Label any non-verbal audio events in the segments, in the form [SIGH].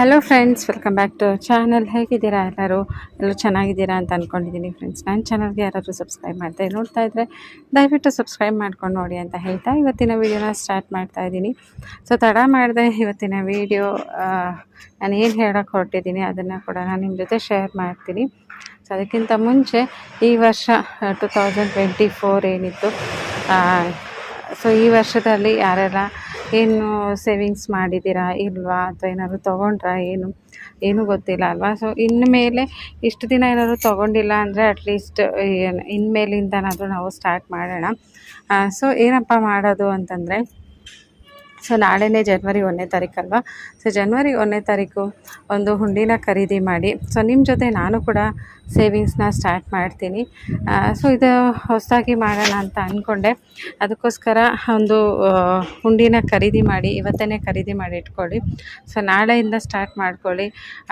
Hello friends welcome back to channel ಹೇಗಿದ್ದೀರಾ ಎಲ್ಲರೂ? ಎಲ್ಲರೂ ಚೆನ್ನಾಗಿದ್ದೀರಾ ಅಂತ ಅಂದ್ಕೊಂಡಿದ್ದೀನಿ ಫ್ರೆಂಡ್ಸ್ ನನ್ನ ಚಾನಲ್ಗೆ ಯಾರಾದರೂ ಸಬ್ಸ್ಕ್ರೈಬ್ ಮಾಡ್ತಾ ನೋಡ್ತಾ ಇದ್ದರೆ ದಯವಿಟ್ಟು ಸಬ್ಸ್ಕ್ರೈಬ್ ಮಾಡ್ಕೊಂಡು ನೋಡಿ ಅಂತ ಹೇಳ್ತಾ ಇವತ್ತಿನ ವೀಡಿಯೋನ ಸ್ಟಾರ್ಟ್ ಮಾಡ್ತಾ ಇದ್ದೀನಿ. ಸೊ ತಡ ಮಾಡಿದೆ ಇವತ್ತಿನ ವೀಡಿಯೋ ನಾನು ಏನು ಹೇಳೋಕ್ಕೆ ಹೊರಟಿದ್ದೀನಿ ಅದನ್ನು ಕೂಡ ನಾನು ನಿಮ್ಮ ಜೊತೆ ಶೇರ್ ಮಾಡ್ತೀನಿ. ಸೊ ಅದಕ್ಕಿಂತ ಮುಂಚೆ ಈ ವರ್ಷ ಟು ತೌಸಂಡ್ ಟ್ವೆಂಟಿ ಫೋರ್ ಏನಿತ್ತು ಸೊ ಈ ವರ್ಷದಲ್ಲಿ ಯಾರೆಲ್ಲ ಏನು ಸೇವಿಂಗ್ಸ್ ಮಾಡಿದ್ದೀರಾ ಇಲ್ವಾ ಅಥವಾ ಏನಾದರೂ ತೊಗೊಂಡ್ರಾ ಏನು? ಏನೂ ಗೊತ್ತಿಲ್ಲ ಅಲ್ವಾ? ಸೊ ಇನ್ಮೇಲೆ ಇಷ್ಟು ದಿನ ಏನಾದರೂ ತೊಗೊಂಡಿಲ್ಲ ಅಂದರೆ ಅಟ್ಲೀಸ್ಟ್ ಏನು ಇನ್ಮೇಲಿಂದನಾದರೂ ನಾವು ಸ್ಟಾರ್ಟ್ ಮಾಡೋಣ. ಸೊ ಏನಪ್ಪ ಮಾಡೋದು ಅಂತಂದರೆ ಸೊ ನಾಳೆನೇ ಜನ್ವರಿ ಒಂದನೇ ತಾರೀಕಲ್ವಾ ಸೊ ಜನ್ವರಿ ಒಂದನೇ ತಾರೀಕು ಒಂದು ಹುಂಡಿನ ಖರೀದಿ ಮಾಡಿ. ಸೊ ನಿಮ್ಮ ಜೊತೆ ನಾನು ಕೂಡ ಸೇವಿಂಗ್ಸ್ನ ಸ್ಟಾರ್ಟ್ ಮಾಡ್ತೀನಿ. ಸೊ ಇದು ಹೊಸದಾಗಿ ಮಾಡೋಣ ಅಂತ ಅಂದ್ಕೊಂಡೆ ಅದಕ್ಕೋಸ್ಕರ ಒಂದು ಹುಂಡಿನ ಖರೀದಿ ಮಾಡಿ ಇವತ್ತೇ ಖರೀದಿ ಮಾಡಿ ಇಟ್ಕೊಳ್ಳಿ. ಸೊ ನಾಳೆಯಿಂದ ಸ್ಟಾರ್ಟ್ ಮಾಡ್ಕೊಳ್ಳಿ.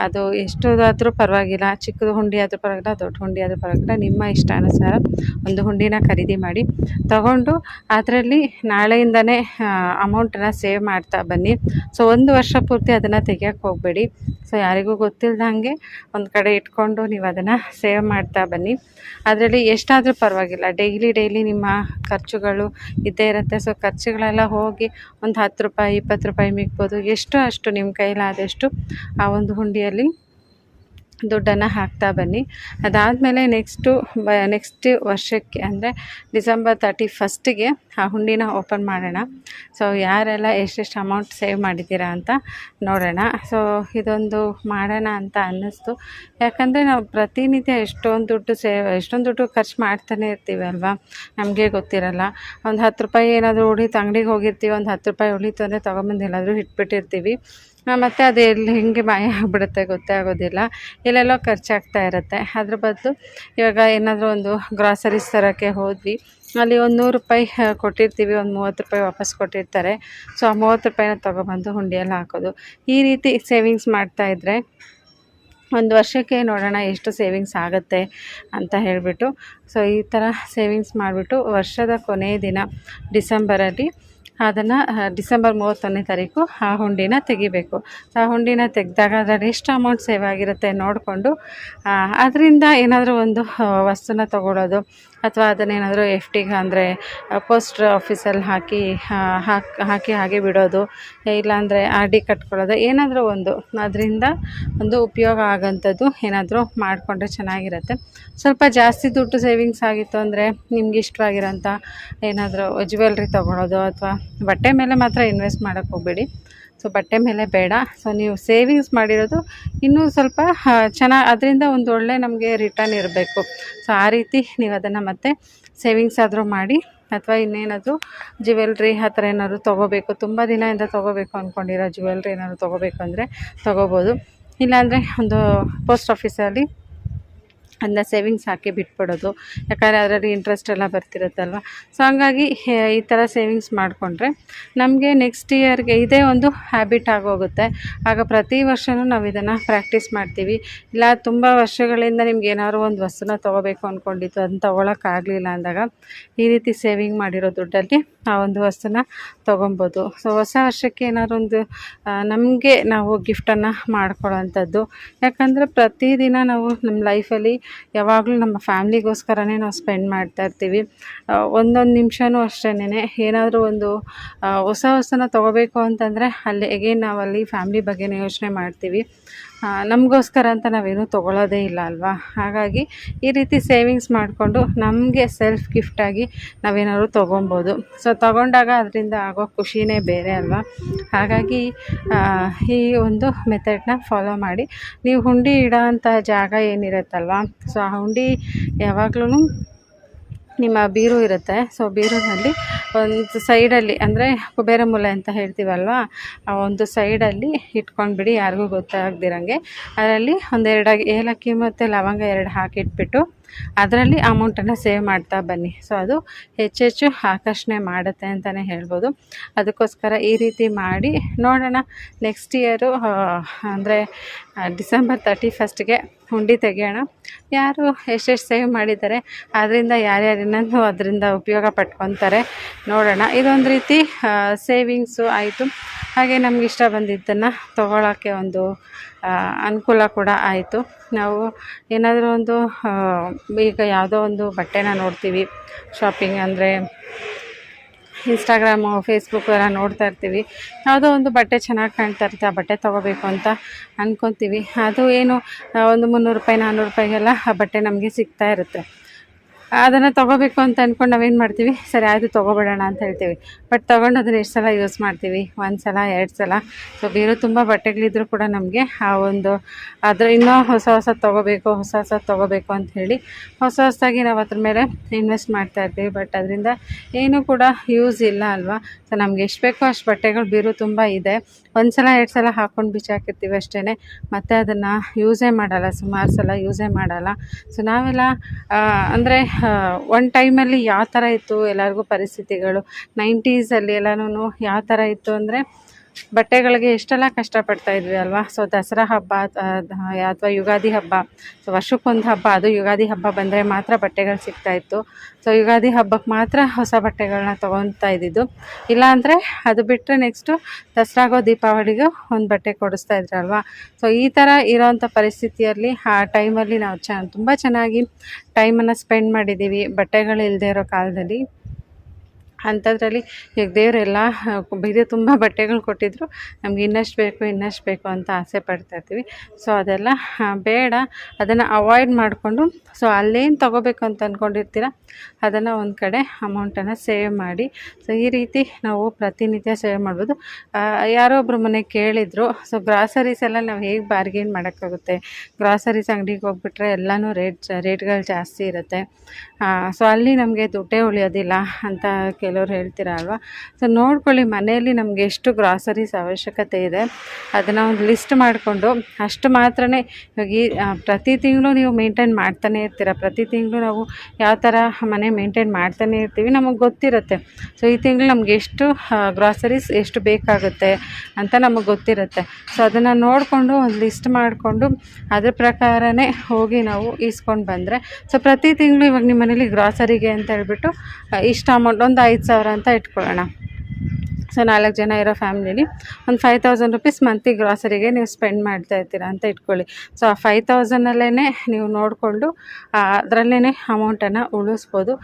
ಅದು ಎಷ್ಟೋದಾದರೂ ಪರವಾಗಿಲ್ಲ. ಚಿಕ್ಕದು ಹುಂಡಿ ಆದರೂ ಪರವಾಗಿಲ್ಲ, ದೊಡ್ಡ ಹುಂಡಿ ಆದರೂ ಪರವಾಗಿಲ್ಲ. ನಿಮ್ಮ ಇಷ್ಟಾನುಸಾರ ಒಂದು ಹುಂಡಿನ ಖರೀದಿ ಮಾಡಿ ತಗೊಂಡು, ಅದರಲ್ಲಿ ನಾಳೆಯಿಂದನೇ ಅಮೌಂಟನ್ನು ಸೇವ್ ಮಾಡ್ತಾ ಬನ್ನಿ. ಸೊ ಒಂದು ವರ್ಷ ಪೂರ್ತಿ ಅದನ್ನು ತೆಗಿಯೋಕ್ಕೆ ಹೋಗಬೇಡಿ. ಸೊ ಯಾರಿಗೂ ಗೊತ್ತಿಲ್ಲದಂಗೆ ಒಂದು ಕಡೆ ಇಟ್ಕೊಂಡು ನೀವು ಅದನ್ನು ಸೇವ್ ಮಾಡ್ತಾ ಬನ್ನಿ. ಅದರಲ್ಲಿ ಎಷ್ಟಾದರೂ ಪರವಾಗಿಲ್ಲ. ಡೈಲಿ ಡೈಲಿ ನಿಮ್ಮ ಖರ್ಚುಗಳು ಇದ್ದೇ ಇರುತ್ತೆ. ಸೊ ಖರ್ಚುಗಳೆಲ್ಲ ಹೋಗಿ ಒಂದು ಹತ್ತು ರೂಪಾಯಿ, ಇಪ್ಪತ್ತು ರೂಪಾಯಿ ಮಿಗ್ಬೋದು. ಎಷ್ಟು ಅಷ್ಟು ನಿಮ್ಮ ಕೈಲಾದಷ್ಟು ಆ ಒಂದು ಹುಂಡಿಯಲ್ಲಿ ದುಡ್ಡನ್ನು ಹಾಕ್ತಾ ಬನ್ನಿ. ಅದಾದಮೇಲೆ ನೆಕ್ಸ್ಟು ಬ ನೆಕ್ಸ್ಟ್ ವರ್ಷಕ್ಕೆ ಅಂದರೆ ಡಿಸೆಂಬರ್ ತರ್ಟಿ ಫಸ್ಟಿಗೆ ಆ ಹುಂಡಿನ ಓಪನ್ ಮಾಡೋಣ. ಸೊ ಯಾರೆಲ್ಲ ಎಷ್ಟೆಷ್ಟು ಅಮೌಂಟ್ ಸೇವ್ ಮಾಡಿದ್ದೀರಾ ಅಂತ ನೋಡೋಣ. ಸೊ ಇದೊಂದು ಮಾಡೋಣ ಅಂತ ಅನ್ನಿಸ್ತು. ಯಾಕಂದರೆ ನಾವು ಪ್ರತಿನಿತ್ಯ ಎಷ್ಟೊಂದು ದುಡ್ಡು ಸೇವ್ ಎಷ್ಟೊಂದು ದುಡ್ಡು ಖರ್ಚು ಮಾಡ್ತಾನೆ ಇರ್ತೀವಿ ಅಲ್ವಾ? ನಮಗೆ ಗೊತ್ತಿರಲ್ಲ. ಒಂದು ಹತ್ತು ರೂಪಾಯಿ ಏನಾದರೂ ಉಳಿತು, ಅಂಗಡಿಗೆ ಹೋಗಿರ್ತೀವಿ, ಒಂದು ಹತ್ತು ರೂಪಾಯಿ ಉಳಿತು ಅಂದರೆ ತೊಗೊಂಬಂದು ಎಲ್ಲಾದರೂ ಇಟ್ಬಿಟ್ಟಿರ್ತೀವಿ. ಮತ್ತು ಅದು ಎಲ್ಲಿ ಹೆಂಗೆ ಮಾಯ ಆಗಿಬಿಡುತ್ತೆ ಗೊತ್ತೇ ಆಗೋದಿಲ್ಲ. ಎಲ್ಲೆಲ್ಲೋ ಖರ್ಚಾಗ್ತಾ ಇರುತ್ತೆ. ಅದ್ರ ಬದಲು ಇವಾಗ ಏನಾದರೂ ಒಂದು ಗ್ರಾಸರೀಸ್ ತರೋಕ್ಕೆ ಹೋದ್ವಿ. ಅಲ್ಲಿ ಒಂದು ನೂರು ರೂಪಾಯಿ ಕೊಟ್ಟಿರ್ತೀವಿ, ಒಂದು ಮೂವತ್ತು ರೂಪಾಯಿ ವಾಪಸ್ ಕೊಟ್ಟಿರ್ತಾರೆ. ಸೊ, ಆ ಮೂವತ್ತು ರೂಪಾಯಿನ ತೊಗೊಬಂದು ಹುಂಡಿಯಲ್ಲಿ ಹಾಕೋದು. ಈ ರೀತಿ ಸೇವಿಂಗ್ಸ್ ಮಾಡ್ತಾ ಇದ್ದರೆ ಒಂದು ವರ್ಷಕ್ಕೆ ನೋಡೋಣ ಎಷ್ಟು ಸೇವಿಂಗ್ಸ್ ಆಗುತ್ತೆ ಅಂತ ಹೇಳಿಬಿಟ್ಟು. ಸೊ, ಈ ಥರ ಸೇವಿಂಗ್ಸ್ ಮಾಡಿಬಿಟ್ಟು ವರ್ಷದ ಕೊನೆಯ ದಿನ ಡಿಸೆಂಬರಲ್ಲಿ ಅದನ್ನು ಡಿಸೆಂಬರ್ ಮೂವತ್ತೊಂದನೇ ತಾರೀಕು ಆ ಹುಂಡಿನ ತೆಗಿಬೇಕು. ಆ ಹುಂಡಿನ ತೆಗೆದಾಗ ಅದರಲ್ಲಿ ಎಷ್ಟು ಅಮೌಂಟ್ ಸೇವ್ ಆಗಿರುತ್ತೆ ನೋಡಿಕೊಂಡು ಅದರಿಂದ ಏನಾದರೂ ಒಂದು ವಸ್ತುನ ತೊಗೊಳೋದು ಅಥವಾ ಅದನ್ನೇನಾದರೂ ಎಫ್ ಟಿಗೆ ಅಂದರೆ ಪೋಸ್ಟ್ ಆಫೀಸಲ್ಲಿ ಹಾಕಿ ಹಾಕಿ ಹಾಕಿ ಹಾಗೆ ಬಿಡೋದು ಇಲ್ಲಾಂದರೆ ಆರ್ ಡಿ ಕಟ್ಕೊಳ್ಳೋದು, ಏನಾದರೂ ಒಂದು. ಅದರಿಂದ ಒಂದು ಉಪಯೋಗ ಆಗೋಂಥದ್ದು ಏನಾದರೂ ಮಾಡಿಕೊಂಡ್ರೆ ಚೆನ್ನಾಗಿರುತ್ತೆ. ಸ್ವಲ್ಪ ಜಾಸ್ತಿ ದುಡ್ಡು ಸೇವಿಂಗ್ಸ್ ಆಗಿತ್ತು ಅಂದರೆ ನಿಮ್ಗೆ ಇಷ್ಟವಾಗಿರೋಂಥ ಏನಾದರೂ ಜ್ಯುವೆಲ್ರಿ ತೊಗೊಳೋದು ಅಥವಾ ಬಟ್ಟೆ ಮೇಲೆ ಮಾತ್ರ ಇನ್ವೆಸ್ಟ್ ಮಾಡೋಕ್ಕೆ ಹೋಗಬೇಡಿ. ಸೊ ಬಟ್ಟೆ ಮೇಲೆ ಬೇಡ. ಸೊ ನೀವು ಸೇವಿಂಗ್ಸ್ ಮಾಡಿರೋದು ಇನ್ನೂ ಸ್ವಲ್ಪ ಚೆನ್ನಾಗಿ ಅದರಿಂದ ಒಂದು ಒಳ್ಳೆ ನಮಗೆ ರಿಟರ್ನ್ ಇರಬೇಕು. ಸೊ ಆ ರೀತಿ ನೀವು ಅದನ್ನು ಮತ್ತೆ ಸೇವಿಂಗ್ಸ್ ಆದರೂ ಮಾಡಿ, ಅಥವಾ ಇನ್ನೇನಾದರೂ ಜ್ಯುವೆಲ್ರಿ ಆ ಥರ ಏನಾದರೂ ತೊಗೋಬೇಕು, ತುಂಬ ದಿನದಿಂದ ತೊಗೋಬೇಕು ಅಂದ್ಕೊಂಡಿರೋ ಜ್ಯುವೆಲ್ರಿ ಏನಾದರೂ ತೊಗೋಬೇಕು ಅಂದರೆ ತೊಗೋಬೋದು. ಇಲ್ಲಾಂದರೆ ಒಂದು ಪೋಸ್ಟ್ ಆಫೀಸಲ್ಲಿ ಅದನ್ನ ಸೇವಿಂಗ್ಸ್ ಹಾಕಿ ಬಿಟ್ಬಿಡೋದು. ಯಾಕಂದರೆ ಅದರಲ್ಲಿ ಇಂಟ್ರೆಸ್ಟ್ ಎಲ್ಲ ಬರ್ತಿರುತ್ತಲ್ವ? ಸೊ ಹಂಗಾಗಿ ಈ ಥರ ಸೇವಿಂಗ್ಸ್ ಮಾಡಿಕೊಂಡ್ರೆ ನಮಗೆ ನೆಕ್ಸ್ಟ್ ಇಯರ್ಗೆ ಇದೇ ಒಂದು ಹ್ಯಾಬಿಟ್ ಆಗೋಗುತ್ತೆ. ಆಗ ಪ್ರತಿ ವರ್ಷವೂ ನಾವು ಇದನ್ನು ಪ್ರಾಕ್ಟೀಸ್ ಮಾಡ್ತೀವಿ. ಇಲ್ಲ, ತುಂಬ ವರ್ಷಗಳಿಂದ ನಿಮ್ಗೆ ಏನಾದ್ರು ಒಂದು ವಸ್ತುನ ತೊಗೋಬೇಕು ಅಂದ್ಕೊಂಡಿತ್ತು ಅದನ್ನ ತೊಗೊಳಕ್ಕಾಗಲಿಲ್ಲ ಅಂದಾಗ ಈ ರೀತಿ ಸೇವಿಂಗ್ ಮಾಡಿರೋ ದುಡ್ಡಲ್ಲಿ ಆ ಒಂದು ವಸ್ತುನ ತೊಗೊಬೋದು. ಸೊ ಹೊಸ ವರ್ಷಕ್ಕೆ ಏನಾದ್ರು ಒಂದು ನಮಗೆ ನಾವು ಗಿಫ್ಟನ್ನು ಮಾಡ್ಕೊಳ್ಳೋ ಅಂಥದ್ದು ಯಾಕಂದರೆ ಪ್ರತಿದಿನ ನಾವು ನಮ್ಮ ಲೈಫಲ್ಲಿ ಯಾವಾಗಲೂ ನಮ್ಮ ಫ್ಯಾಮ್ಲಿಗೋಸ್ಕರನೇ ನಾವು ಸ್ಪೆಂಡ್ ಮಾಡ್ತಾಯಿರ್ತೀವಿ ಒಂದೊಂದು ನಿಮಿಷವೂ ಅಷ್ಟೇನೆ ಏನಾದರೂ ಒಂದು ಹೊಸ ಹೊಸನ ತೊಗೋಬೇಕು ಅಂತಂದರೆ ಅಲ್ಲಿ ಎಗೇನ್ ನಾವು ಅಲ್ಲಿ ಫ್ಯಾಮ್ಲಿ ಬಗ್ಗೆನೇ ಯೋಚನೆ ಮಾಡ್ತೀವಿ. ನಮಗೋಸ್ಕರ ಅಂತ ನಾವೇನು ತೊಗೊಳ್ಳೋದೇ ಇಲ್ಲ ಅಲ್ವಾ? ಹಾಗಾಗಿ ಈ ರೀತಿ ಸೇವಿಂಗ್ಸ್ ಮಾಡಿಕೊಂಡು ನಮಗೆ ಸೆಲ್ಫ್ ಗಿಫ್ಟಾಗಿ ನಾವೇನಾದ್ರು ತೊಗೊಬೋದು ಸೊ ತೊಗೊಂಡಾಗ ಅದರಿಂದ ಆಗೋ ಖುಷಿನೇ ಬೇರೆ ಅಲ್ವಾ? ಹಾಗಾಗಿ ಈ ಒಂದು ಮೆಥಡ್ನ ಫಾಲೋ ಮಾಡಿ. ನೀವು ಹುಂಡಿ ಇಡೋ ಅಂಥ ಜಾಗ ಏನಿರುತ್ತಲ್ವ? ಸೊ ಆ ಹುಂಡಿ ಯಾವಾಗ್ಲೂ ನಿಮ್ಮ ಬೀರು ಇರುತ್ತೆ. ಸೊ ಬೀರುನಲ್ಲಿ ಒಂದು ಸೈಡಲ್ಲಿ ಅಂದರೆ ಕುಬೇರ ಮೂಲೆ ಅಂತ ಹೇಳ್ತೀವಲ್ವ? ಆ ಒಂದು ಸೈಡಲ್ಲಿ ಇಟ್ಕೊಂಡ್ಬಿಡಿ, ಯಾರಿಗೂ ಗೊತ್ತಾಗ್ದಿರಂಗೆ. ಅದರಲ್ಲಿ ಒಂದೆರಡು ಏಲಕ್ಕಿ ಮತ್ತು ಲವಂಗ ಎರಡು ಹಾಕಿಟ್ಬಿಟ್ಟು ಅದರಲ್ಲಿ ಅಮೌಂಟನ್ನು ಸೇವ್ ಮಾಡ್ತಾ ಬನ್ನಿ. ಸೊ ಅದು ಹೆಚ್ಚೆಚ್ಚು ಆಕರ್ಷಣೆ ಮಾಡುತ್ತೆ ಅಂತಲೇ ಹೇಳ್ಬೋದು. ಅದಕ್ಕೋಸ್ಕರ ಈ ರೀತಿ ಮಾಡಿ ನೋಡೋಣ ನೆಕ್ಸ್ಟ್ ಇಯರು ಅಂದರೆ ಡಿಸೆಂಬರ್ ತರ್ಟಿ ಫಸ್ಟ್ಗೆ ಹುಂಡಿ ತೆಗೆಯೋಣ. ಯಾರು ಎಷ್ಟೆಷ್ಟು ಸೇವ್ ಮಾಡಿದ್ದಾರೆ ಅದರಿಂದ ಯಾರ್ಯಾರು ಅದರಿಂದ ಉಪಯೋಗ ಪಟ್ಕೊತಾರೆ ನೋಡೋಣ. ಇದೊಂದು ರೀತಿ ಸೇವಿಂಗ್ಸು ಆಯಿತು. ಹಾಗೆ ನಮಗಿಷ್ಟ ಬಂದಿದ್ದನ್ನು ತೊಗೊಳಕ್ಕೆ ಒಂದು ಅನುಕೂಲ ಕೂಡ ಆಯಿತು. ನಾವು ಏನಾದರೂ ಒಂದು ಈಗ ಯಾವುದೋ ಒಂದು ಬಟ್ಟೆನ ನೋಡ್ತೀವಿ. ಶಾಪಿಂಗ್ ಅಂದರೆ ಇನ್ಸ್ಟಾಗ್ರಾಮು ಫೇಸ್ಬುಕ್ ಎಲ್ಲ ನೋಡ್ತಾ ಇರ್ತೀವಿ. ಯಾವುದೋ ಒಂದು ಬಟ್ಟೆ ಚೆನ್ನಾಗಿ ಕಾಣ್ತಾ ಇರುತ್ತೆ, ಆ ಬಟ್ಟೆ ತೊಗೋಬೇಕು ಅಂತ ಅಂದ್ಕೊತೀವಿ ಅದು ಏನು ಒಂದು ಮುನ್ನೂರು ರೂಪಾಯಿ ನಾನ್ನೂರು ರೂಪಾಯಿಗೆಲ್ಲ ಆ ಬಟ್ಟೆ ನಮಗೆ ಸಿಗ್ತಾ ಇರುತ್ತೆ. ಅದನ್ನು ತೊಗೋಬೇಕು ಅಂತ ಅಂದ್ಕೊಂಡು ನಾವೇನು ಮಾಡ್ತೀವಿ? ಸರಿ, ಆಯಿತು, ತೊಗೊಬೇಡೋಣ ಅಂತ ಹೇಳ್ತೀವಿ. ಬಟ್ ತೊಗೊಂಡು ಅದನ್ನು ಎಷ್ಟು ಸಲ ಯೂಸ್ ಮಾಡ್ತೀವಿ? ಒಂದು ಸಲ, ಎರಡು ಸಲ? ಸೊ ಬೇರೆ ತುಂಬ ಬಟ್ಟೆಗಳಿದ್ರೂ ಕೂಡ ನಮಗೆ ಆ ಒಂದು ಅದ್ರ ಇನ್ನೂ ಹೊಸ ಹೊಸ ತೊಗೋಬೇಕು, ಹೊಸ ಹೊಸ ತೊಗೋಬೇಕು ಅಂತ ಹೇಳಿ ಹೊಸ ಹೊಸದಾಗಿ ನಾವು ಅದ್ರ ಮೇಲೆ ಇನ್ವೆಸ್ಟ್ ಮಾಡ್ತಾ ಇರ್ತೀವಿ. ಬಟ್ ಅದರಿಂದ ಏನೂ ಕೂಡ ಯೂಸ್ ಇಲ್ಲ ಅಲ್ವಾ? ಸೊ ನಮ್ಗೆ ಎಷ್ಟು ಬೇಕೋ ಅಷ್ಟು ಬಟ್ಟೆಗಳು ಬೀರು ತುಂಬ ಇದೆ. ಒಂದು ಸಲ, ಎರಡು ಸಲ ಹಾಕ್ಕೊಂಡು ಬಿಚ್ಚಾಕಿರ್ತೀವಿ ಅಷ್ಟೇ ಮತ್ತು ಅದನ್ನು ಯೂಸೇ ಮಾಡಲ್ಲ, ಸುಮಾರು ಸಲ ಯೂಸೇ ಮಾಡಲ್ಲ. ಸೊ ನಾವೆಲ್ಲ ಅಂದರೆ ಒಂದು ಟೈಮಲ್ಲಿ ಯಾವ ಥರ ಇತ್ತು ಎಲ್ಲರಿಗೂ ಪರಿಸ್ಥಿತಿಗಳು? ನೈಂಟೀಸಲ್ಲಿ ಎಲ್ಲನೂ ಯಾವ ಥರ ಇತ್ತು ಅಂದರೆ ಬಟ್ಟೆಗಳಿಗೆ ಎಷ್ಟೆಲ್ಲ ಕಷ್ಟಪಡ್ತಾ ಇದ್ವಿ ಅಲ್ವಾ? ಸೊ ದಸರಾ ಹಬ್ಬ ಅಥವಾ ಯುಗಾದಿ ಹಬ್ಬ ಸೊ ವರ್ಷಕ್ಕೊಂದು ಹಬ್ಬ, ಅದು ಯುಗಾದಿ ಹಬ್ಬ ಬಂದರೆ ಮಾತ್ರ ಬಟ್ಟೆಗಳು ಸಿಗ್ತಾ ಇತ್ತು. ಸೊ ಯುಗಾದಿ ಹಬ್ಬಕ್ಕೆ ಮಾತ್ರ ಹೊಸ ಬಟ್ಟೆಗಳನ್ನ ತೊಗೊತಾ ಇದ್ದಿದ್ದು. ಇಲ್ಲಾಂದರೆ ಅದು ಬಿಟ್ಟರೆ ನೆಕ್ಸ್ಟು ದಸರಾಗೋ ದೀಪಾವಳಿಗೂ ಒಂದು ಬಟ್ಟೆ ಕೊಡಿಸ್ತಾ ಇದ್ರಲ್ವಾ ಸೊ ಈ ಥರ ಇರೋವಂಥ ಪರಿಸ್ಥಿತಿಯಲ್ಲಿ ಆ ಟೈಮಲ್ಲಿ ನಾವು ಚ, ತುಂಬ ಚೆನ್ನಾಗಿ ಟೈಮನ್ನು ಸ್ಪೆಂಡ್ ಮಾಡಿದ್ದೀವಿ. ಬಟ್ಟೆಗಳು ಇಲ್ಲದೆ ಇರೋ ಕಾಲದಲ್ಲಿ ಅಂಥದ್ರಲ್ಲಿ ಈಗ ದೇವರೆಲ್ಲ ಬೇರೆ ತುಂಬ ಬಟ್ಟೆಗಳು ಕೊಟ್ಟಿದ್ರು. ನಮ್ಗೆ ಇನ್ನಷ್ಟು ಬೇಕು ಇನ್ನಷ್ಟು ಬೇಕು ಅಂತ ಆಸೆ ಪಡ್ತಾಯಿರ್ತೀವಿ ಸೊ ಅದೆಲ್ಲ ಬೇಡ. ಅದನ್ನು ಅವಾಯ್ಡ್ ಮಾಡಿಕೊಂಡು, ಸೊ ಅಲ್ಲೇನು ತೊಗೋಬೇಕು ಅಂತ ಅಂದ್ಕೊಂಡಿರ್ತೀರ ಅದನ್ನು ಒಂದು ಕಡೆ ಅಮೌಂಟನ್ನು ಸೇವ್ ಮಾಡಿ. ಸೊ ಈ ರೀತಿ ನಾವು ಪ್ರತಿನಿತ್ಯ ಸೇವ್ ಮಾಡ್ಬೋದು. ಯಾರೋ ಒಬ್ಬರು ಮನೆ ಕೇಳಿದರು ಸೊ ಗ್ರಾಸರೀಸ್ ಎಲ್ಲ ನಾವು ಹೇಗೆ ಬಾರ್ಗೇನ್ ಮಾಡೋಕ್ಕಾಗುತ್ತೆ? ಗ್ರಾಸರೀಸ್ ಅಂಗಡಿಗೆ ಹೋಗ್ಬಿಟ್ರೆ ಎಲ್ಲನೂ ರೇಟ್, ರೇಟ್ಗಳು ಜಾಸ್ತಿ ಇರುತ್ತೆ. ಸೊ ಅಲ್ಲಿ ನಮಗೆ ದುಡ್ಡೇ ಉಳಿಯೋದಿಲ್ಲ ಅಂತ ಕೆಲವ್ರು ಹೇಳ್ತೀರ ಅಲ್ವಾ? ಸೊ ನೋಡ್ಕೊಳ್ಳಿ, ಮನೆಯಲ್ಲಿ ನಮಗೆ ಎಷ್ಟು ಗ್ರಾಸರೀಸ್ ಅವಶ್ಯಕತೆ ಇದೆ. ಅದನ್ನು ಒಂದು ಲಿಸ್ಟ್ ಮಾಡಿಕೊಂಡು, ಅಷ್ಟು ಮಾತ್ರ ಇವಾಗ ಈ ಪ್ರತಿ ತಿಂಗಳು ನೀವು ಮೇಂಟೈನ್ ಮಾಡ್ತಾನೆ ಇರ್ತೀರ? ಪ್ರತಿ ತಿಂಗಳು ನಾವು ಯಾವ ಥರ ಮನೆ ಮೇಂಟೈನ್ ಮಾಡ್ತಾನೆ ಇರ್ತೀವಿ, ನಮಗೆ ಗೊತ್ತಿರುತ್ತೆ. ಸೊ ಈ ತಿಂಗಳು ನಮ್ಗೆ ಎಷ್ಟು ಗ್ರಾಸರೀಸ್ ಎಷ್ಟು ಬೇಕಾಗುತ್ತೆ ಅಂತ ನಮಗೆ ಗೊತ್ತಿರುತ್ತೆ. ಸೊ ಅದನ್ನು ನೋಡಿಕೊಂಡು ಒಂದು ಲಿಸ್ಟ್ ಮಾಡಿಕೊಂಡು ಅದ್ರ ಪ್ರಕಾರನೇ ಹೋಗಿ ನಾವು ಈಸ್ಕೊಂಡು ಬಂದರೆ ಸೊ ಪ್ರತಿ ತಿಂಗಳು ಇವಾಗ ನಿಮ್ಮ ಮನೇಲಿ ಗ್ರಾಸರಿಗೆ ಅಂತ ಹೇಳ್ಬಿಟ್ಟು ಇಷ್ಟು ಅಮೌಂಟ್ ಒಂದು ಐದು ಸಾವಿರ ಅಂತ ಇಟ್ಕೊಳ್ಳೋಣ. ಸೊ ನಾಲ್ಕು ಜನ ಇರೋ ಫ್ಯಾಮಿಲಿಲಿ ಒಂದು ಫೈವ್ ತೌಸಂಡ್ ರುಪೀಸ್ ಮಂತ್ಲಿ ಗ್ರಾಸರಿಗೆ ನೀವು ಸ್ಪೆಂಡ್ ಮಾಡ್ತಾ ಇರ್ತೀರ ಅಂತ ಇಟ್ಕೊಳ್ಳಿ. ಸೊ ಆ ಫೈವ್ ತೌಸಂಡಲ್ಲೇ ನೀವು ನೋಡಿಕೊಂಡು ಅದರಲ್ಲೇ ಅಮೌಂಟನ್ನು ಉಳಿಸ್ಬೋದು.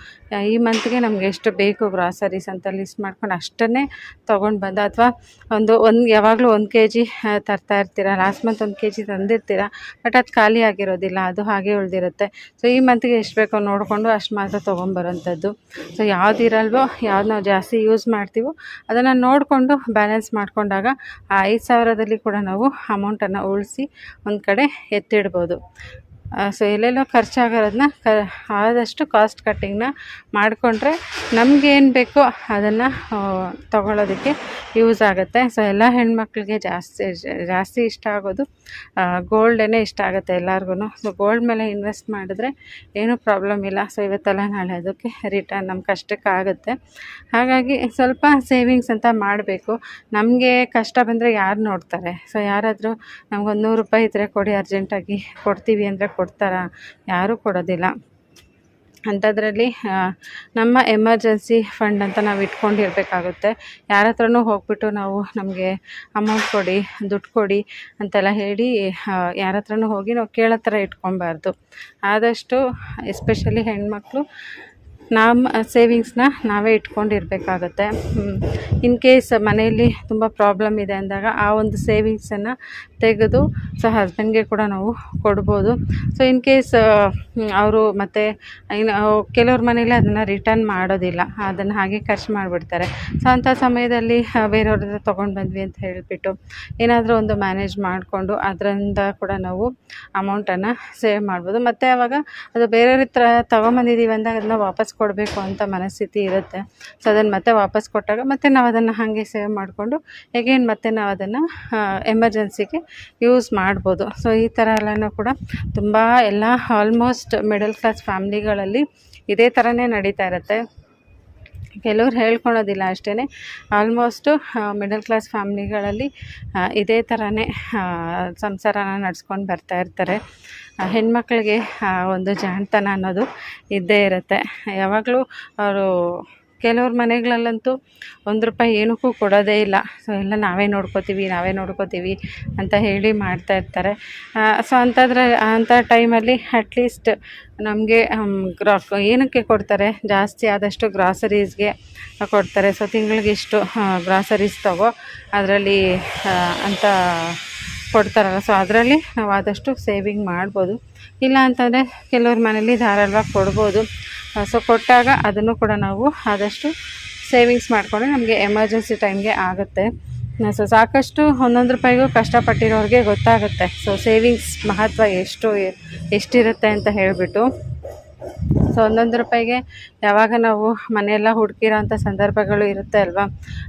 ಈ ಮಂತ್ಗೆ ನಮ್ಗೆ ಎಷ್ಟು ಬೇಕು ಗ್ರಾಸರೀಸ್ ಅಂತ ಲಿಸ್ಟ್ ಮಾಡ್ಕೊಂಡು ಅಷ್ಟನ್ನೇ ತೊಗೊಂಡು ಬಂದು, ಅಥವಾ ಒಂದು ಒಂದು, ಯಾವಾಗಲೂ ಒಂದು ಕೆ ಜಿ ತರ್ತಾ ಇರ್ತೀರ ಲಾಸ್ಟ್ ಮಂತ್ ಒಂದು ಕೆ ಜಿ ತಂದಿರ್ತೀರ ಬಟ್ ಅದು ಖಾಲಿ ಆಗಿರೋದಿಲ್ಲ, ಅದು ಹಾಗೆ ಉಳಿದಿರುತ್ತೆ. ಸೊ ಈ ಮಂತ್ಗೆ ಎಷ್ಟು ಬೇಕೋ ನೋಡಿಕೊಂಡು ಅಷ್ಟು ಮಾತ್ರ ತೊಗೊಂಬರೋಂಥದ್ದು ಸೊ ಯಾವ್ದು ಇರಲ್ವೋ ಯಾವ್ದು ನಾವು ಜಾಸ್ತಿ ಯೂಸ್ ಮಾಡ್ತೀವೋ, ಅದನ್ನು ನೋಡಿಕೊಂಡು ಬ್ಯಾಲೆನ್ಸ್ ಮಾಡಿಕೊಂಡಾಗ ಆ ಐದು ಸಾವಿರದಲ್ಲಿ ಕೂಡ ನಾವು ಅಮೌಂಟನ್ನು ಉಳಿಸಿ ಒಂದು ಕಡೆ ಎತ್ತಿಡ್ಬೋದು. ಸೊ ಎಲ್ಲೆಲ್ಲೋ ಖರ್ಚಾಗಿರೋದನ್ನ ಕ, ಆದಷ್ಟು ಕಾಸ್ಟ್ ಕಟ್ಟಿಂಗ್ನ ಮಾಡಿಕೊಂಡ್ರೆ ನಮಗೇನು ಬೇಕೋ ಅದನ್ನು ತೊಗೊಳೋದಕ್ಕೆ ಯೂಸ್ ಆಗುತ್ತೆ. ಸೊ ಎಲ್ಲ ಹೆಣ್ಮಕ್ಳಿಗೆ ಜಾಸ್ತಿ ಜಾಸ್ತಿ ಇಷ್ಟ ಆಗೋದು ಗೋಲ್ಡೇ ಇಷ್ಟ ಆಗುತ್ತೆ ಎಲ್ಲರಿಗೂ ಸೊ ಗೋಲ್ಡ್ ಮೇಲೆ ಇನ್ವೆಸ್ಟ್ ಮಾಡಿದ್ರೆ ಏನೂ ಪ್ರಾಬ್ಲಮ್ ಇಲ್ಲ. ಸೊ ಇವತ್ತೆಲ್ಲ ನಾಳೆ ಅದಕ್ಕೆ ರಿಟರ್ನ್ ನಮ್ಮ ಕಷ್ಟಕ್ಕೆ ಆಗುತ್ತೆ ಹಾಗಾಗಿ ಸ್ವಲ್ಪ ಸೇವಿಂಗ್ಸ್ ಅಂತ ಮಾಡಬೇಕು. ನಮಗೆ ಕಷ್ಟ ಬಂದರೆ ಯಾರು ನೋಡ್ತಾರೆ? ಸೊ ಯಾರಾದರೂ ನಮ್ಗೊಂದು ನೂರು ರೂಪಾಯಿ ಇದ್ದರೆ ಕೊಡಿ ಅರ್ಜೆಂಟಾಗಿ ಕೊಡ್ತೀವಿ ಅಂದರೆ ಕೊಡ್ತಾರಾ? ಯಾರೂ ಕೊಡೋದಿಲ್ಲ. ಅಂಥದ್ರಲ್ಲಿ ನಮ್ಮ ಎಮರ್ಜೆನ್ಸಿ ಫಂಡ್ ಅಂತ ನಾವು ಇಟ್ಕೊಂಡಿರಬೇಕಾಗುತ್ತೆ. ಯಾರ ಹತ್ರನೂ ಹೋಗ್ಬಿಟ್ಟು ನಾವು ನಮಗೆ ಅಮೌಂಟ್ ಕೊಡಿ, ದುಡ್ಡು ಕೊಡಿ ಅಂತೆಲ್ಲ ಹೇಳಿ ಯಾರ ಹತ್ರನೂ ಹೋಗಿ ನಾವು ಕೇಳೋ ಥರ ಇಟ್ಕೊಬಾರ್ದು ಆದಷ್ಟು, ಎಸ್ಪೆಷಲಿ ಹೆಣ್ಮಕ್ಳು ನಮ್ಮ ಸೇವಿಂಗ್ಸ್ನ ನಾವೇ ಇಟ್ಕೊಂಡಿರಬೇಕಾಗತ್ತೆ. ಇನ್ ಕೇಸ್ ಮನೆಯಲ್ಲಿ ತುಂಬ ಪ್ರಾಬ್ಲಮ್ ಇದೆ ಅಂದಾಗ ಆ ಒಂದು ಸೇವಿಂಗ್ಸನ್ನು ತೆಗೆದು ಸೊ ಹಸ್ಬೆಂಡ್ಗೆ ಕೂಡ ನಾವು ಕೊಡ್ಬೋದು. ಸೊ ಇನ್ ಕೇಸ್ ಅವರು ಮತ್ತು, ಇನ್ನು ಕೆಲವ್ರ ಮನೇಲಿ ಅದನ್ನು ರಿಟರ್ನ್ ಮಾಡೋದಿಲ್ಲ. ಅದನ್ನು ಹಾಗೆ ಖರ್ಚು ಮಾಡಿಬಿಡ್ತಾರೆ. ಸೊ ಅಂಥ ಸಮಯದಲ್ಲಿ ಬೇರೆಯವ್ರ ಹತ್ರ ತೊಗೊಂಡು ಬಂದ್ವಿ ಅಂತ ಹೇಳಿಬಿಟ್ಟು ಏನಾದರೂ ಒಂದು ಮ್ಯಾನೇಜ್ ಮಾಡಿಕೊಂಡು ಅದರಿಂದ ಕೂಡ ನಾವು ಅಮೌಂಟನ್ನು ಸೇವ್ ಮಾಡ್ಬೋದು. ಮತ್ತು ಆವಾಗ ಅದು ಬೇರೆಯವ್ರ ಹತ್ರ ತೊಗೊಂಬಂದಿದ್ದೀವಿ ಅಂದಾಗ ಅದನ್ನ ವಾಪಸ್ ಕೊಡಬೇಕು ಅಂತ ಮನಸ್ಥಿತಿ ಇರುತ್ತೆ. ಸೊ ಅದನ್ನು ಮತ್ತೆ ವಾಪಸ್ ಕೊಟ್ಟಾಗ ಮತ್ತೆ ನಾವು ಅದನ್ನು ಹಾಗೆ ಸೇವ್ ಮಾಡಿಕೊಂಡು ಎಗೇನ್ ಮತ್ತೆ ನಾವು ಅದನ್ನು ಎಮರ್ಜೆನ್ಸಿಗೆ ಯೂಸ್ ಮಾಡ್ಬೋದು. ಸೊ ಈ ಥರ ಎಲ್ಲನೂ ಕೂಡ ತುಂಬ ಎಲ್ಲ ಆಲ್ಮೋಸ್ಟ್ ಮಿಡಲ್ ಕ್ಲಾಸ್ ಫ್ಯಾಮ್ಲಿಗಳಲ್ಲಿ ಇದೇ ಥರನೇ ನಡೀತಾ ಇರುತ್ತೆ. ಕೆಲವ್ರು ಹೇಳ್ಕೊಳೋದಿಲ್ಲ ಅಷ್ಟೇ ಆಲ್ಮೋಸ್ಟು ಮಿಡಲ್ ಕ್ಲಾಸ್ ಫ್ಯಾಮ್ಲಿಗಳಲ್ಲಿ ಇದೇ ಥರನೇ ಸಂಸಾರನ ನಡ್ಸ್ಕೊಂಡು ಬರ್ತಾ ಇರ್ತಾರೆ. ಹೆಣ್ಮಕ್ಳಿಗೆ ಒಂದು ಜಾಣ್ತನ ಅನ್ನೋದು ಇದ್ದೇ ಇರುತ್ತೆ. ಯಾವಾಗಲೂ ಅವರು ಕೆಲವ್ರ ಮನೆಗಳಲ್ಲಂತೂ ಒಂದು ರೂಪಾಯಿ ಏನಕ್ಕೂ ಕೊಡೋದೇ ಇಲ್ಲ. ಸೊ ಎಲ್ಲ ನಾವೇ ನೋಡ್ಕೋತೀವಿ ನಾವೇ ನೋಡ್ಕೋತೀವಿ ಅಂತ ಹೇಳಿ ಮಾಡ್ತಾ ಇರ್ತಾರೆ. ಸೊ ಅಂಥದ್ರ, ಅಂಥ ಟೈಮಲ್ಲಿ ಅಟ್ಲೀಸ್ಟ್ ನಮಗೆ ಗ್ರಾ, ಏನಕ್ಕೆ ಕೊಡ್ತಾರೆ? ಜಾಸ್ತಿ ಆದಷ್ಟು ಗ್ರಾಸರೀಸ್ಗೆ ಕೊಡ್ತಾರೆ. ಸೊ ತಿಂಗಳಿಗೆ ಇಷ್ಟು ಗ್ರಾಸರೀಸ್ ತಗೋ, ಅದರಲ್ಲಿ ಅಂತ ಕೊಡ್ತಾರಲ್ಲ. ಸೊ ಅದರಲ್ಲಿ ನಾವು ಆದಷ್ಟು ಸೇವಿಂಗ್ ಮಾಡ್ಬೋದು. ಇಲ್ಲ ಅಂತಂದರೆ ಕೆಲವ್ರ ಮನೇಲಿ ಧಾರಾಳವಾಗಿ ಕೊಡ್ಬೋದು. ಸೊ ಕೊಟ್ಟಾಗ ಅದನ್ನು ಕೂಡ ನಾವು ಆದಷ್ಟು ಸೇವಿಂಗ್ಸ್ ಮಾಡಿಕೊಂಡ್ರೆ ನಮಗೆ ಎಮರ್ಜೆನ್ಸಿ ಟೈಮ್ಗೆ ಆಗುತ್ತೆ. ಸೊ ಸಾಕಷ್ಟು ಒಂದೊಂದು ರೂಪಾಯಿಗೂ ಕಷ್ಟಪಟ್ಟಿರೋರಿಗೆ ಗೊತ್ತಾಗುತ್ತೆ. ಸೊ ಸೇವಿಂಗ್ಸ್ ಮಹತ್ವ ಎಷ್ಟು ಎಷ್ಟಿರುತ್ತೆ ಅಂತ ಹೇಳಿಬಿಟ್ಟು. ಸೊ ಒಂದೊಂದು ರೂಪಾಯಿಗೆ ಯಾವಾಗ ನಾವು ಮನೆಯೆಲ್ಲ ಹುಡುಕಿರೋ ಅಂಥ ಸಂದರ್ಭಗಳು ಇರುತ್ತೆ ಅಲ್ವಾ?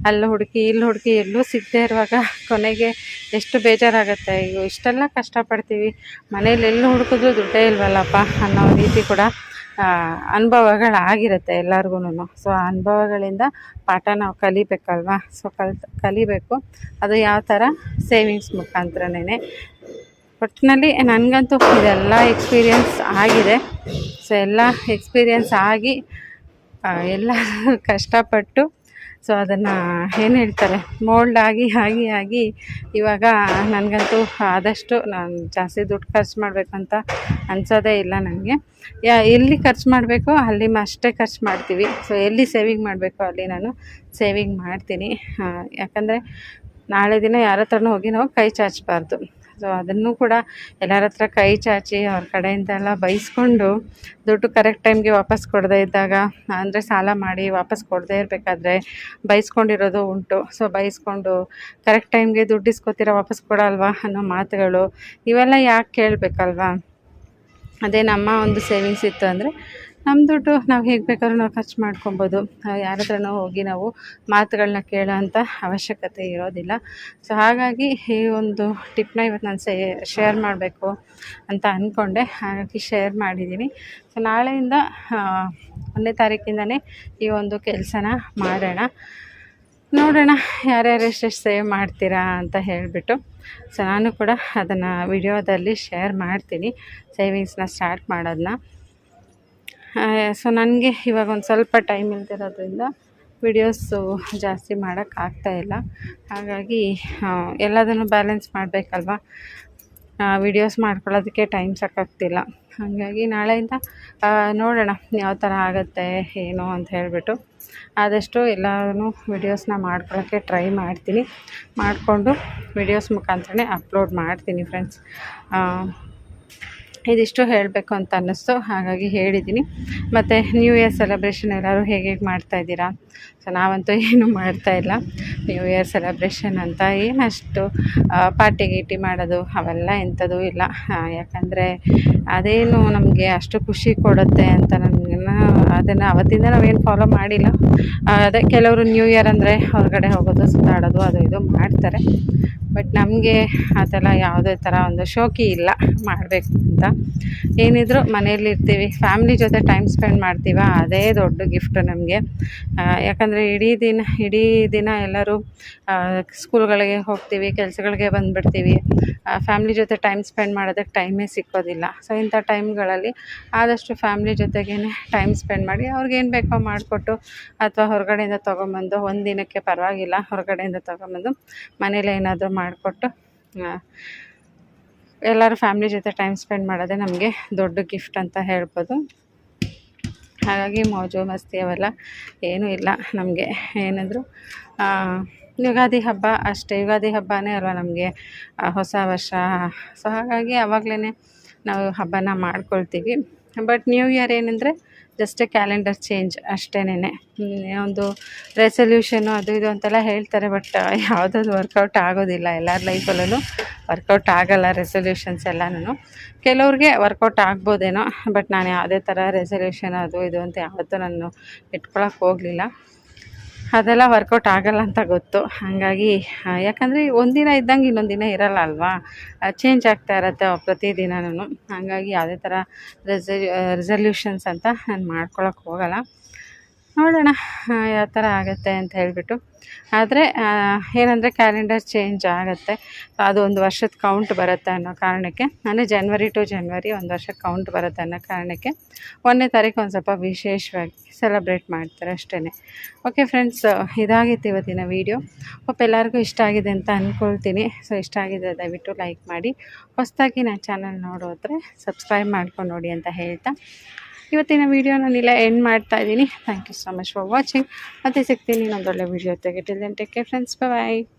ಅಲ್ಲಿ ಹುಡುಕಿ, ಇಲ್ಲಿ ಹುಡುಕಿ, ಎಲ್ಲೂ ಸಿಗದೇ ಇರುವಾಗ ಕೊನೆಗೆ ಎಷ್ಟು ಬೇಜಾರಾಗುತ್ತೆ. ಅಯ್ಯೋ, ಇಷ್ಟೆಲ್ಲ ಕಷ್ಟಪಡ್ತೀವಿ. ಮನೇಲಿ ಎಲ್ಲಿ ಹುಡುಕಿದ್ರು ದುಡ್ಡೇ ಇಲ್ವಲ್ಲಪ್ಪ ಅನ್ನೋ ರೀತಿ ಕೂಡ ಅನುಭವಗಳಾಗಿರುತ್ತೆ ಎಲ್ಲರಿಗೂ ಸೊ, ಆ ಅನುಭವಗಳಿಂದ ಪಾಠ ನಾವು ಕಲಿಬೇಕಲ್ವಾ? ಸೊ, ಕಲ್, ಕಲಿಬೇಕು. ಅದು ಯಾವ ಥರ? ಸೇವಿಂಗ್ಸ್ ಮುಖಾಂತರನೇ ಒಟ್ಟಿನಲ್ಲಿ ನನಗಂತೂ ಇದೆಲ್ಲ ಎಕ್ಸ್ಪೀರಿಯನ್ಸ್ ಆಗಿದೆ. ಸೊ, ಎಲ್ಲ ಎಕ್ಸ್ಪೀರಿಯನ್ಸ್ ಆಗಿ ಎಲ್ಲ [LAUGHS] ಕಷ್ಟಪಟ್ಟು, ಸೊ, ಅದನ್ನು ಏನು ಹೇಳ್ತಾರೆ, ಮೋಲ್ಡ್ ಆಗಿ ಆಗಿ ಆಗಿ ಇವಾಗ ನನಗಂತೂ ಆದಷ್ಟು ನಾನು ಜಾಸ್ತಿ ದುಡ್ಡು ಖರ್ಚು ಮಾಡಬೇಕಂತ ಅನ್ಸೋದೇ ಇಲ್ಲ ನನಗೆ. ಯಾ, ಎಲ್ಲಿ ಖರ್ಚು ಮಾಡಬೇಕು, ಅಲ್ಲಿ ಅಷ್ಟೇ ಖರ್ಚು ಮಾಡ್ತೀವಿ. ಸೊ, ಎಲ್ಲಿ ಸೇವಿಂಗ್ ಮಾಡಬೇಕು, ಅಲ್ಲಿ ನಾನು ಸೇವಿಂಗ್ ಮಾಡ್ತೀನಿ. ಯಾಕಂದರೆ ನಾಳೆ ದಿನ ಯಾರ ಹತ್ರನೂ ಹೋಗಿ ನಾವು ಕೈ ಚಾಚಬಾರ್ದು. ಸೊ ಅದನ್ನು ಕೂಡ ಎಲ್ಲರ ಹತ್ರ ಕೈ ಚಾಚಿ ಅವ್ರ ಕಡೆಯಿಂದ ಎಲ್ಲ ಬೈಸ್ಕೊಂಡು ದುಡ್ಡು ಕರೆಕ್ಟ್ ಟೈಮ್ಗೆ ವಾಪಸ್ ಕೊಡದೇ ಇದ್ದಾಗ, ಅಂದರೆ ಸಾಲ ಮಾಡಿ ವಾಪಸ್ ಕೊಡದೇ ಇರಬೇಕಾದ್ರೆ ಬೈಸ್ಕೊಂಡಿರೋದು ಉಂಟು. ಸೊ ಬೈಸ್ಕೊಂಡು ಕರೆಕ್ಟ್ ಟೈಮ್ಗೆ ದುಡ್ಡು ಇಸ್ಕೊತೀರ, ವಾಪಸ್ ಕೊಡಲ್ವಾ ಅನ್ನೋ ಮಾತುಗಳು ಇವೆಲ್ಲ ಯಾಕೆ ಕೇಳಬೇಕಲ್ವಾ? ಅದೇ ನಮ್ಮ ಒಂದು ಸೇವಿಂಗ್ಸ್ ಇತ್ತು ಅಂದರೆ ನಮ್ಮ ದುಡ್ಡು ನಾವು ಹೇಗೆ ಬೇಕಾದ್ರೂ ನಾವು ಖರ್ಚು ಮಾಡ್ಕೊಬೋದು. ಯಾರ ಹತ್ರನೂ ಹೋಗಿ ನಾವು ಮಾತುಗಳನ್ನ ಕೇಳೋ ಅಂಥ ಅವಶ್ಯಕತೆ ಇರೋದಿಲ್ಲ. ಸೊ ಹಾಗಾಗಿ ಈ ಒಂದು ಟಿಪ್ನ ಇವತ್ತು ನಾನು ಸೇ, ಶೇರ್ ಮಾಡಬೇಕು ಅಂತ ಅಂದ್ಕೊಂಡೆ ಹಾಗಾಗಿ ಶೇರ್ ಮಾಡಿದ್ದೀನಿ ಸೊ ನಾಳೆಯಿಂದ ಒಂದನೇ ತಾರೀಕಿಂದನೇ ಈ ಒಂದು ಕೆಲಸನ ಮಾಡೋಣ. ನೋಡೋಣ ಯಾರ್ಯಾರು ಎಷ್ಟೆಷ್ಟು ಸೇವ್ ಮಾಡ್ತೀರಾ ಅಂತ ಹೇಳಿಬಿಟ್ಟು. ಸೊ ನಾನು ಕೂಡ ಅದನ್ನು ವಿಡಿಯೋದಲ್ಲಿ ಶೇರ್ ಮಾಡ್ತೀನಿ. ಸೇವಿಂಗ್ಸ್ನ ಸ್ಟಾರ್ಟ್ ಮಾಡೋದನ್ನ ಸೊ ನನಗೆ ಇವಾಗ ಒಂದು ಸ್ವಲ್ಪ ಟೈಮ್ ಇಲ್ದಿರೋದ್ರಿಂದ ವಿಡಿಯೋಸು ಜಾಸ್ತಿ ಮಾಡೋಕ್ಕಾಗ್ತಾ ಇಲ್ಲ. ಹಾಗಾಗಿ ಎಲ್ಲದನ್ನು ಬ್ಯಾಲೆನ್ಸ್ ಮಾಡಬೇಕಲ್ವ? ವಿಡಿಯೋಸ್ ಮಾಡ್ಕೊಳ್ಳೋದಕ್ಕೆ ಟೈಮ್ ಸಾಕಾಗ್ತಿಲ್ಲ ಹಾಗಾಗಿ ನಾಳೆಯಿಂದ ನೋಡೋಣ ಯಾವ ಥರ ಆಗುತ್ತೆ, ಏನು ಅಂತ ಹೇಳಿಬಿಟ್ಟು. ಆದಷ್ಟು ಎಲ್ಲನೂ ವಿಡಿಯೋಸ್ನ ಮಾಡ್ಕೊಳ್ಳೋಕ್ಕೆ ಟ್ರೈ ಮಾಡ್ತೀನಿ. ಮಾಡಿಕೊಂಡು ವಿಡಿಯೋಸ್ ಮುಖಾಂತರನೇ ಅಪ್ಲೋಡ್ ಮಾಡ್ತೀನಿ ಫ್ರೆಂಡ್ಸ್ ಇದಿಷ್ಟು ಹೇಳಬೇಕು ಅಂತ ಅನ್ನಿಸ್ತು. ಹಾಗಾಗಿ ಹೇಳಿದ್ದೀನಿ. ಮತ್ತು ನ್ಯೂ ಇಯರ್ ಸೆಲೆಬ್ರೇಷನ್ ಎಲ್ಲರೂ ಹೇಗೆ ಹೇಗೆ ಮಾಡ್ತಾಯಿದ್ದೀರಾ ಸೊ ನಾವಂತೂ ಏನೂ ಮಾಡ್ತಾಯಿಲ್ಲ ನ್ಯೂ ಇಯರ್ ಸೆಲೆಬ್ರೇಷನ್ ಅಂತ ಏನಷ್ಟು ಪಾರ್ಟಿ ಗೀಟಿ ಮಾಡೋದು ಅವೆಲ್ಲ ಎಂಥದೂ ಇಲ್ಲ. ಯಾಕಂದರೆ ಅದೇನು ನಮಗೆ ಅಷ್ಟು ಖುಷಿ ಕೊಡುತ್ತೆ ಅಂತ ನಮಗೆ ಅದನ್ನು ಅವತ್ತಿಂದ ನಾವೇನು ಫಾಲೋ ಮಾಡಿಲ್ಲ. ಅದೇ ಕೆಲವರು ನ್ಯೂ ಇಯರ್ ಅಂದರೆ ಹೊರಗಡೆ ಹೋಗೋದು ಸುತ್ತಾಡೋದು ಅದು ಇದು ಮಾಡ್ತಾರೆ. ಬಟ್ ನಮಗೆ ಅದೆಲ್ಲ ಯಾವುದೇ ಥರ ಒಂದು ಶೋಕಿ ಇಲ್ಲ ಮಾಡಬೇಕು ಅಂತ. ಏನಿದ್ರು ಮನೆಯಲ್ಲಿ ಇರ್ತೀವಿ. ಫ್ಯಾಮ್ಲಿ ಜೊತೆ ಟೈಮ್ ಸ್ಪೆಂಡ್ ಮಾಡ್ತೀವ, ಅದೇ ದೊಡ್ಡ ಗಿಫ್ಟ್ ನಮಗೆ. ಯಾಕಂದರೆ ಇಡೀ ದಿನ ಇಡೀ ದಿನ ಎಲ್ಲರೂ ಸ್ಕೂಲ್ಗಳಿಗೆ ಹೋಗ್ತೀವಿ, ಕೆಲಸಗಳಿಗೆ ಬಂದುಬಿಡ್ತೀವಿ. ಫ್ಯಾಮ್ಲಿ ಜೊತೆ ಟೈಮ್ ಸ್ಪೆಂಡ್ ಮಾಡೋದಕ್ಕೆ ಟೈಮೇ ಸಿಕ್ಕೋದಿಲ್ಲ. ಸೊ ಇಂಥ ಟೈಮ್ಗಳಲ್ಲಿ ಆದಷ್ಟು ಫ್ಯಾಮ್ಲಿ ಜೊತೆಗೇ ಟೈಮ್ ಸ್ಪೆಂಡ್ ಮಾಡಿ ಅವ್ರಿಗೇನು ಬೇಕೋ ಮಾಡಿಕೊಟ್ಟು, ಅಥವಾ ಹೊರಗಡೆಯಿಂದ ತೊಗೊಂಬಂದು ಒಂದು ದಿನಕ್ಕೆ ಪರವಾಗಿಲ್ಲ, ಹೊರಗಡೆಯಿಂದ ತೊಗೊಂಬಂದು ಮನೇಲಿ ಏನಾದರೂ ಮಾಡಿಕೊಟ್ಟು ಎಲ್ಲರೂ ಫ್ಯಾಮ್ಲಿ ಜೊತೆ ಟೈಮ್ ಸ್ಪೆಂಡ್ ಮಾಡೋದೇ ನಮಗೆ ದೊಡ್ಡ ಗಿಫ್ಟ್ ಅಂತ ಹೇಳ್ಬೋದು. ಹಾಗಾಗಿ ಮೋಜು, ಮಸ್ತಿ ಅವೆಲ್ಲ ಏನೂ ಇಲ್ಲ ನಮಗೆ. ಏನಾದರೂ ಯುಗಾದಿ ಹಬ್ಬ ಅಷ್ಟೇ. ಯುಗಾದಿ ಹಬ್ಬನೇ ಅಲ್ವಾ ನಮಗೆ ಹೊಸ ವರ್ಷ. ಸೊ ಹಾಗಾಗಿ ಆವಾಗಲೇ ನಾವು ಹಬ್ಬನ ಮಾಡ್ಕೊಳ್ತೀವಿ. ಬಟ್ ನ್ಯೂ ಇಯರ್ ಏನಂದರೆ ಜಸ್ಟ್ ಕ್ಯಾಲೆಂಡರ್ ಚೇಂಜ್ ಅಷ್ಟೇನೆ ಒಂದು ರೆಸೊಲ್ಯೂಷನು ಅದು ಇದು ಅಂತೆಲ್ಲ ಹೇಳ್ತಾರೆ ಬಟ್ ಯಾವುದೊಂದು ವರ್ಕೌಟ್ ಆಗೋದಿಲ್ಲ. ಎಲ್ಲರ ಲೈಫಲ್ಲೂ ವರ್ಕೌಟ್ ಆಗಲ್ಲ ರೆಸೊಲ್ಯೂಷನ್ಸ್ ಎಲ್ಲನೂ ಕೆಲವ್ರಿಗೆ ವರ್ಕೌಟ್ ಆಗ್ಬೋದೇನೋ ಬಟ್ ನಾನು ಯಾವುದೇ ಥರ ರೆಸೊಲ್ಯೂಷನ್ ಅದು ಇದು ಅಂತ ಯಾವತ್ತೂ ನಾನು ಇಟ್ಕೊಳಕ್ಕೆ ಹೋಗಲಿಲ್ಲ. ಅದೆಲ್ಲ ವರ್ಕೌಟ್ ಆಗಲ್ಲ ಅಂತ ಗೊತ್ತು. ಹಾಗಾಗಿ ಯಾಕಂದರೆ ಒಂದಿನ ಇದ್ದಂಗೆ ಇನ್ನೊಂದು ದಿನ ಇರಲ್ಲ ಅಲ್ವಾ? ಚೇಂಜ್ ಆಗ್ತಾ ಇರತ್ತೆ ಪ್ರತಿದಿನನೂ ಹಾಗಾಗಿ ಯಾವುದೇ ಥರ ರೆಸಲ್ ರೆಸಲ್ಯೂಷನ್ಸ್ ಅಂತ ನಾನು ಮಾಡ್ಕೊಳಕ್ಕೆ ಹೋಗಲ್ಲ. ನೋಡೋಣ ಯಾವ ಥರ ಆಗುತ್ತೆ ಅಂತ ಹೇಳಿಬಿಟ್ಟು. ಆದರೆ ಏನಂದರೆ ಕ್ಯಾಲೆಂಡರ್ ಚೇಂಜ್ ಆಗುತ್ತೆ. ಅದು ಒಂದು ವರ್ಷದ ಕೌಂಟ್ ಬರುತ್ತೆ ಅನ್ನೋ ಕಾರಣಕ್ಕೆ. ನಾನು ಜನ್ವರಿ ಟು ಜನ್ವರಿ ಒಂದು ವರ್ಷ ಕೌಂಟ್ ಬರುತ್ತೆ ಅನ್ನೋ ಕಾರಣಕ್ಕೆ ಒಂದನೇ ತಾರೀಕು ಒಂದು ಸ್ವಲ್ಪ ವಿಶೇಷವಾಗಿ ಸೆಲೆಬ್ರೇಟ್ ಮಾಡ್ತಾರೆ ಅಷ್ಟೇ ಓಕೆ ಫ್ರೆಂಡ್ಸ್ ಇದಾಗಿತ್ತು ಇವತ್ತಿನ ವೀಡಿಯೋ ಒಪ್ಪ ಎಲ್ಲರಿಗೂ ಇಷ್ಟ ಆಗಿದೆ ಅಂತ ಅಂದ್ಕೊಳ್ತೀನಿ ಸೊ ಇಷ್ಟ ಆಗಿದೆ, ದಯವಿಟ್ಟು ಲೈಕ್ ಮಾಡಿ. ಹೊಸದಾಗಿ ನನ್ನ ಚಾನಲ್ ನೋಡೋದ್ರೆ ಸಬ್ಸ್ಕ್ರೈಬ್ ಮಾಡ್ಕೊಂಡು ನೋಡಿ ಅಂತ ಹೇಳ್ತಾ. ಇವತ್ತಿನ ವೀಡಿಯೋ ನಾನಿಲ್ಲ ಎಂಡ್ ಮಾಡ್ತಾ ಇದ್ದೀನಿ. Thank you so much for watching ಮತ್ತೆ ಸಿಗ್ತೀನಿ ಇನ್ನೊಂದೊಳ್ಳೆ ವೀಡಿಯೋ ತೆಗೆಟಿಲ್ ಟೇಕ್ ಕೇರ್ ಫ್ರೆಂಡ್ಸ್ ಬಾಯ್